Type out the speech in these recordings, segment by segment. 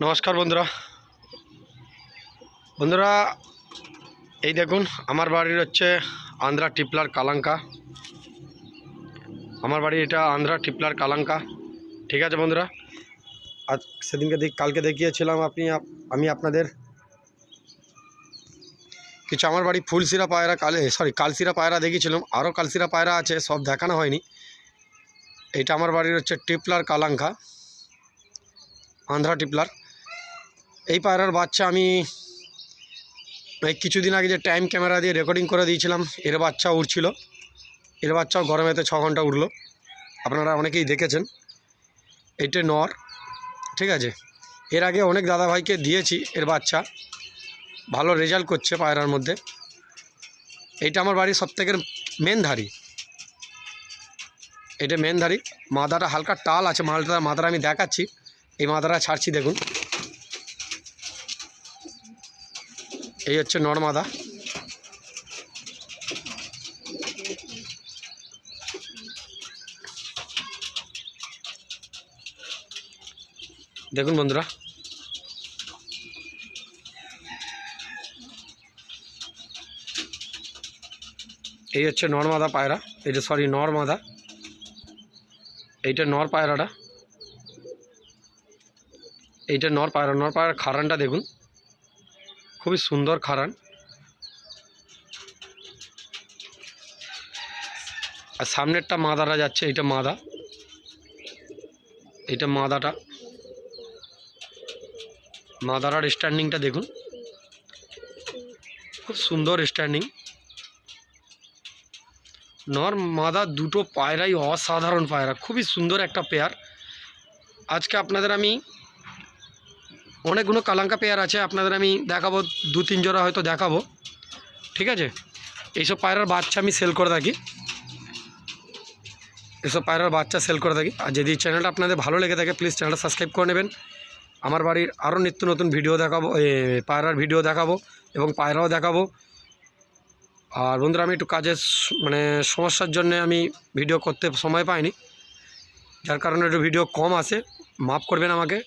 নমস্কার বন্ধুরা। বন্ধুরা, এই দেখুন, আমার বাড়ির হচ্ছে আন্ধ্রা টিপলার কালাঙ্কা। আমার বাড়ি এটা আন্ধ্রা টিপলার কালাঙ্কা। ঠিক আছে বন্ধুরা? আজ সেদিনকে কালকে দেখিয়েছিলাম আপনি আমি আপনাদের। কিছু আমার বাড়ি ফুলসিরা পায়রা কালে সরি কালসিরা পায়রা দেখিয়েছিলাম, আরও কালসিরা পায়রা আছে, সব দেখানো হয়নি। এইটা আমার বাড়ির হচ্ছে টিপলার কালাঙ্কা আন্ধ্রা টিপলার। এই পায়রার বাচ্চা আমি কিছুদিন আগে যে টাইম ক্যামেরা দিয়ে রেকর্ডিং করে দিয়েছিলাম, এর বাচ্চা উড়ছিল। এর বাচ্চাও গরমেতে ছ ঘণ্টা উড়লো। আপনারা অনেকেই দেখেছেন। এইটা নর, ঠিক আছে? এর আগে অনেক দাদাভাইকে দিয়েছি এর বাচ্চা। ভালো রেজাল্ট করছে পায়রার মধ্যে। এইটা আমার বাড়ির সবথেকে মেন ধারি এটা মেন ধারি মাদাটা হালকা টাল আছে মালটা মাদাটা আমি দেখাচ্ছি। এই মাদারা ছাড়ছি, দেখুন। এই হচ্ছে নর্মাদা দেখুন বন্ধুরা। এই হচ্ছে নর্মাদা পায়রা। এটা সরি নর্মাদা এইটা নর পায়রাটা। এইটা নর পায়রা, নর পায়রার খারানটা দেখুন। খুবই সুন্দর খারান। আর সামনেরটা মাদারা যাচ্ছে, এইটা মাদা। এইটা মাদাটা। মাদারার স্ট্যান্ডিংটা দেখুন। খুব সুন্দর স্ট্যান্ডিং নর মাদা দুটো পায়রাই অসাধারণ পায়রা, খুবই সুন্দর একটা পেয়ার আজকে আপনাদের আমি অনেকগুলো কালাঙ্কা পেয়ার আছে, আপনাদের আমি দেখাবো, দু তিন জোড়া হয়তো দেখাবো। ঠিক আছে? এইসব পায়রার বাচ্চা আমি সেল করে থাকি। এসব পায়রার বাচ্চা সেল করে থাকি। আর যদি চ্যানেলটা আপনাদের ভালো লেগে থাকে প্লিজ চ্যানেলটা সাবস্ক্রাইব করে নেবেন। আমার বাড়ির আরও নিত্য নতুন ভিডিও দেখাবো পায়রার ভিডিও দেখাবো এবং পায়রাও দেখাবো। আর বন্ধুরা, আমি একটু কাজের মানে সমস্যার জন্য আমি ভিডিও করতে সময় পাইনি। যার কারণে একটু ভিডিও কম আসে মাফ করবেন আমাকে।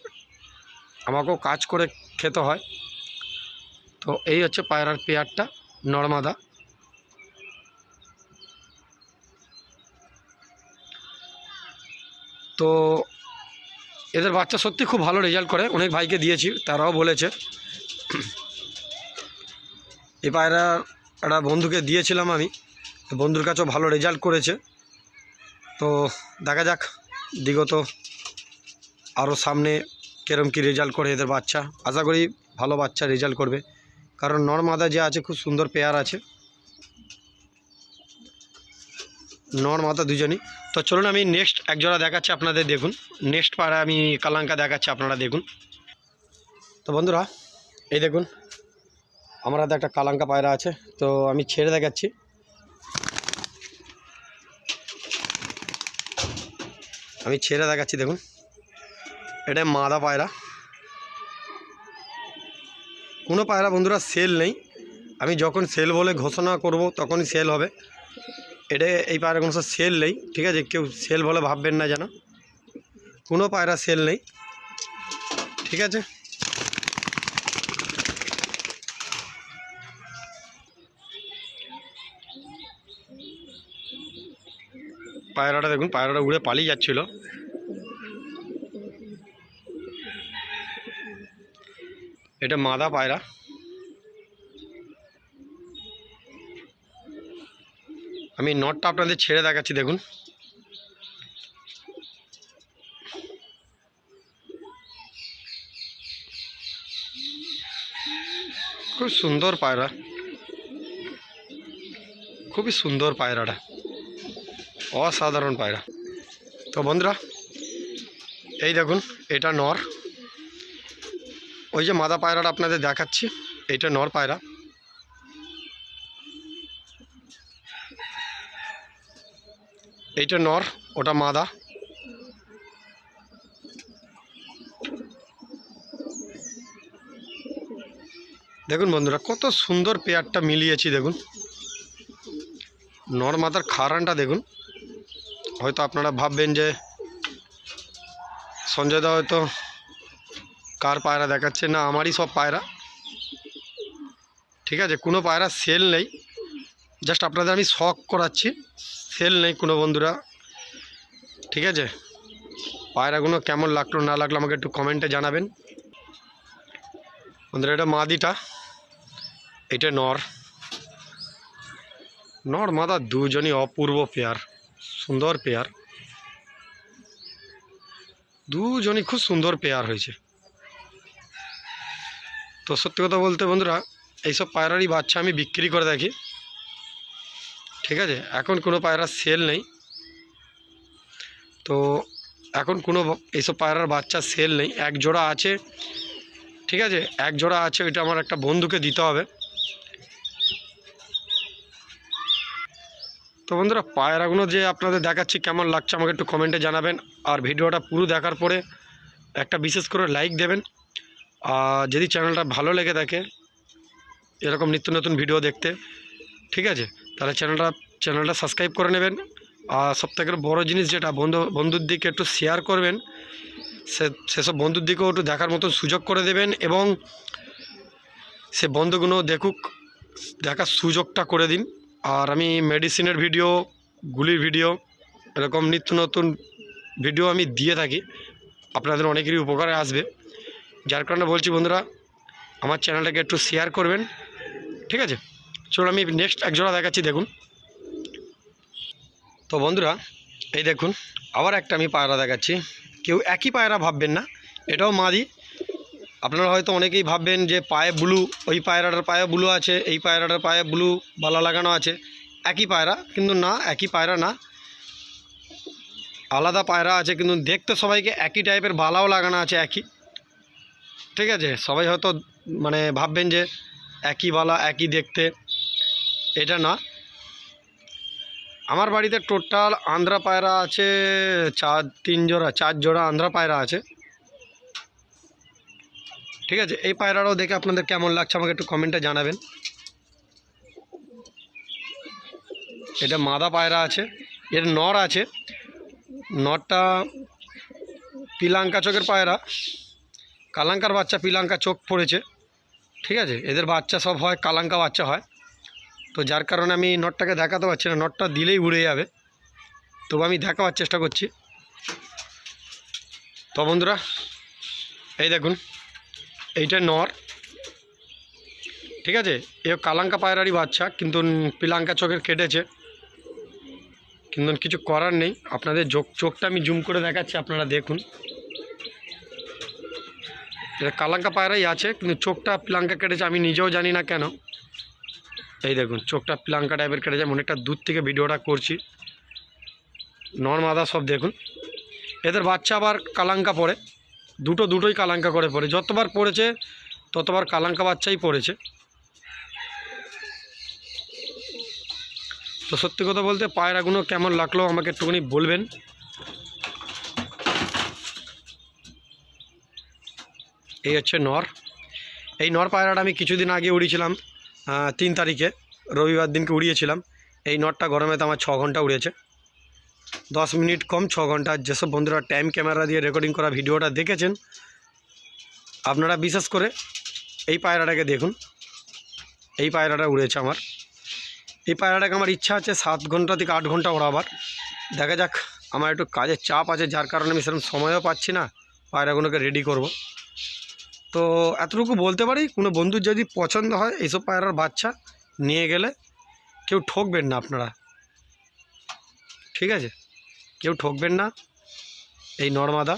আমাকেও কাজ করে খেতে হয়। তো এই হচ্ছে পায়রার পেয়ারটা, নর্মাদা। তো এদের বাচ্চা সত্যি খুব ভালো রেজাল্ট করে, অনেক ভাইকে দিয়েছি, তারাও বলেছে। এই পায়রা একটা বন্ধুকে দিয়েছিলাম আমি, বন্ধুর কাছেও ভালো রেজাল্ট করেছে। তো দেখা যাক, বিগত আরও সামনে কেরম কী রেজাল্ট করে এদের বাচ্চা? আশা করি ভালো বাচ্চা রেজাল্ট করবে। কারণ নর্মাদা যে আছে, খুব সুন্দর পেয়ার আছে। নর মাথা দুজনই। তো চলুন আমি নেক্সট একজোড়া দেখাচ্ছি আপনাদের, দেখুন। নেক্সট পাড়া আমি কালাঙ্কা দেখাচ্ছি আপনারা, দেখুন। তো বন্ধুরা, এই দেখুন, আমার হাতে একটা কালাঙ্কা পায়রা আছে। তো আমি ছেড়ে দেখাচ্ছি। আমি ছেড়ে দেখাচ্ছি, দেখুন। এটা মাদা পায়রা। কোনো পায়রা বন্ধুরা সেল নেই। আমি যখন সেল বলে ঘোষণা করব, তখনই সেল হবে। এটা এই পায়রা কোনো সেল নেই, ঠিক আছে? কেউ সেল বলে ভাববেন না যেন। কোনো পায়রা সেল নেই। ঠিক আছে? পায়রাটা দেখুন, পায়রাটা উড়ে পালিয়ে যাচ্ছিল। এটা মাদা পায়রা। আমি নটটা আপনাদের ছেড়ে দেখাচ্ছি, দেখুন। খুব সুন্দর পায়রা। খুবই সুন্দর পায়রাটা। অসাধারণ পায়রা। তো বন্ধুরা, এই দেখুন, এটা নর। ওই যে মাদা পায়রাটা আপনাদের দেখাচ্ছি, এইটা নর পায়রা। এইটা নর, ওটা মাদা। দেখুন বন্ধুরা, কত সুন্দর পেয়ারটা মিলিয়েছি, দেখুন। নর মাদার খারানটা দেখুন। হয়তো আপনারা ভাববেন যে, সঞ্জয় দা হয়তো কার পায়রা দেখাচ্ছে? না, আমারই সব পায়রা। ঠিক আছে, কোনো পায়রা সেল নেই। জাস্ট আপনাদের আমি শখ করাচ্ছি, সেল নেই কোনো বন্ধুরা। ঠিক আছে? পায়রাগুলো কেমন লাগল, না লাগল আমাকে একটু কমেন্টে জানাবেন। বন্ধুরা, এটা মাদিটা। এটা নর। নর মাদা দুজনই অপূর্ব পেয়ার, সুন্দর পেয়ার। দুজনই খুব সুন্দর পেয়ার হয়েছে। তো সত্যি কথা বলতে বন্ধুরা, এইসব পায়রারই বাচ্চা আমি বিক্রি করে দেখি। ঠিক আছে, এখন কোনো পায়রা সেল নেই। তো এখন কোনো এইসব পায়রার বাচ্চা সেল নেই। এক জোড়া আছে, ঠিক আছে, এক জোড়া আছে, ওইটা আমার একটা বন্ধুকে দিতে হবে। তো বন্ধুরা, পায়রাগুলো যে আপনাদের দেখাচ্ছি, কেমন লাগছে আমাকে একটু কমেন্টে জানাবেন। আর ভিডিওটা পুরো দেখার পরে একটা বিশেষ করে লাইক দেবেন। যদি চ্যানেলটা ভালো লেগে থাকে, এরকম নিত্য নতুন ভিডিও দেখতে, ঠিক আছে? তাহলে চ্যানেলটা চ্যানেলটা সাবস্ক্রাইব করে নেবেন। আর সবথেকে বড় জিনিস যেটা, বন্ধু, বন্ধুর দিকে একটু শেয়ার করবেন, সে, সেসব বন্ধুর দিকেও একটু দেখার মতন সুযোগ করে দেবেন এবং সে বন্ধুগুলো দেখুক, দেখার সুযোগটা করে দিন। আর আমি মেডিসিনের ভিডিও গুলির ভিডিও এরকম নিত্য নতুন ভিডিও আমি দিয়ে থাকি। আপনাদের অনেকেরই উপকারে আসবে। যার কারণে বলছি বন্ধুরা, আমার চ্যানেলটাকে একটু শেয়ার করবেন। ঠিক আছে? চলুন আমি নেক্সট এক জোড়া দেখাচ্ছি, দেখুন। তো বন্ধুরা, এই দেখুন, আবার একটা আমি পায়রা দেখাচ্ছি। কেউ একই পায়রা ভাববেন না, এটাও মাদি। আপনারা হয়তো অনেকেই ভাববেন যে পায়ে ব্লু ওই পায়রাটার পায়ে ব্লু আছে, এই পায়রাটার পায়ে ব্লু বালা লাগানো আছে। একই পায়রা, কিন্তু না, একই পায়রা না। আলাদা পায়রা আছে, কিন্তু দেখতে সবাইকে একই টাইপের বালাও লাগানো আছে, একই। ঠিক আছে? সবাই হয়তো মানে ভাববেন যে একই বালা, একই দেখতে। এটা না। আমার বাড়িতে টোটাল আন্ধ্রা পায়রা আছে, চার, তিন জোড়া, চার জোড়া আন্ধ্রা পায়রা আছে। ঠিক আছে? এই পায়রাটাও দেখে আপনাদের কেমন লাগছে আমাকে একটু কমেন্টে জানাবেন। এটা মাদা পায়রা আছে, এর নর আছে। নরটা পিলাঙ্কা চোখের পায়রা। কালাঙ্কার বাচ্চা, পিলাঙ্কা চোখ পড়েছে। ঠিক আছে? এদের বাচ্চা সব হয়, কালাঙ্কা বাচ্চা হয়। তো যার কারণে আমি নটটাকে দেখাতে পারছি না। নটটা দিলেই উড়ে যাবে। তবু আমি দেখাবার চেষ্টা করছি। তো বন্ধুরা, এই দেখুন, এইটা নর। ঠিক আছে? এ কালাঙ্কা পায়রারই বাচ্চা, কিন্তু পিলাঙ্কা চোখের কেটেছে। কিন্তু কিছু করার নেই। আপনাদের চোখ, চোখটা আমি জুম করে দেখাচ্ছি, আপনারা দেখুন। এটা কালাঙ্কা পায়রাই আছে, কিন্তু চোখটা প্লাঙ্কা কেটেছে, আমি নিজেও জানি না কেন। এই দেখুন, চোখটা প্লাঙ্কা টাইপের কেটেছে, আমি অনেকটা দূর থেকে ভিডিওটা করছি। নর মাদা সব দেখুন। এদের বাচ্চা আবার কালাঙ্কা পড়ে দুটো দুটোই কালাঙ্কা করে পড়ে যতবার পড়েছে, ততবার কালাঙ্কা বাচ্চাই পড়েছে। তো সত্যি কথা বলতে পায়রাগুলো কেমন লাগল আমাকে একটুখানি বলবেন। এই হচ্ছে নর। এই নর পায়রাটা আমি কিছুদিন আগে উড়িয়েছিলাম তিন তারিখে, রবিবার দিনকে উড়িয়েছিলাম। এই নটটা গরমেতে আমার ছ ঘণ্টা উড়িয়েছে দশ মিনিট কম, ছ ঘণ্টা। যেসব বন্ধুরা টাইম ক্যামেরা দিয়ে রেকর্ডিং করা ভিডিওটা দেখেছেন, আপনারা বিশেষ করে এই পায়রাটাকে দেখুন। এই পায়রাটা উড়েছে আমার। এই পায়রাটাকে আমার ইচ্ছা আছে সাত ঘণ্টা থেকে আট ঘণ্টা ওড়াবার। দেখা যাক, আমার একটু কাজের চাপ আছে, যার কারণে আমি সেরকম সময়ও পাচ্ছি না। পায়রাগুলোকে রেডি করব। তো এতটুকু বলতে পারি, কোনো বন্ধুর যদি পছন্দ হয় এইসব পায়রার বাচ্চা নিয়ে গেলে কেউ ঠকবেন না আপনারা। ঠিক আছে? কেউ ঠকবেন না, এই নর্মাদা।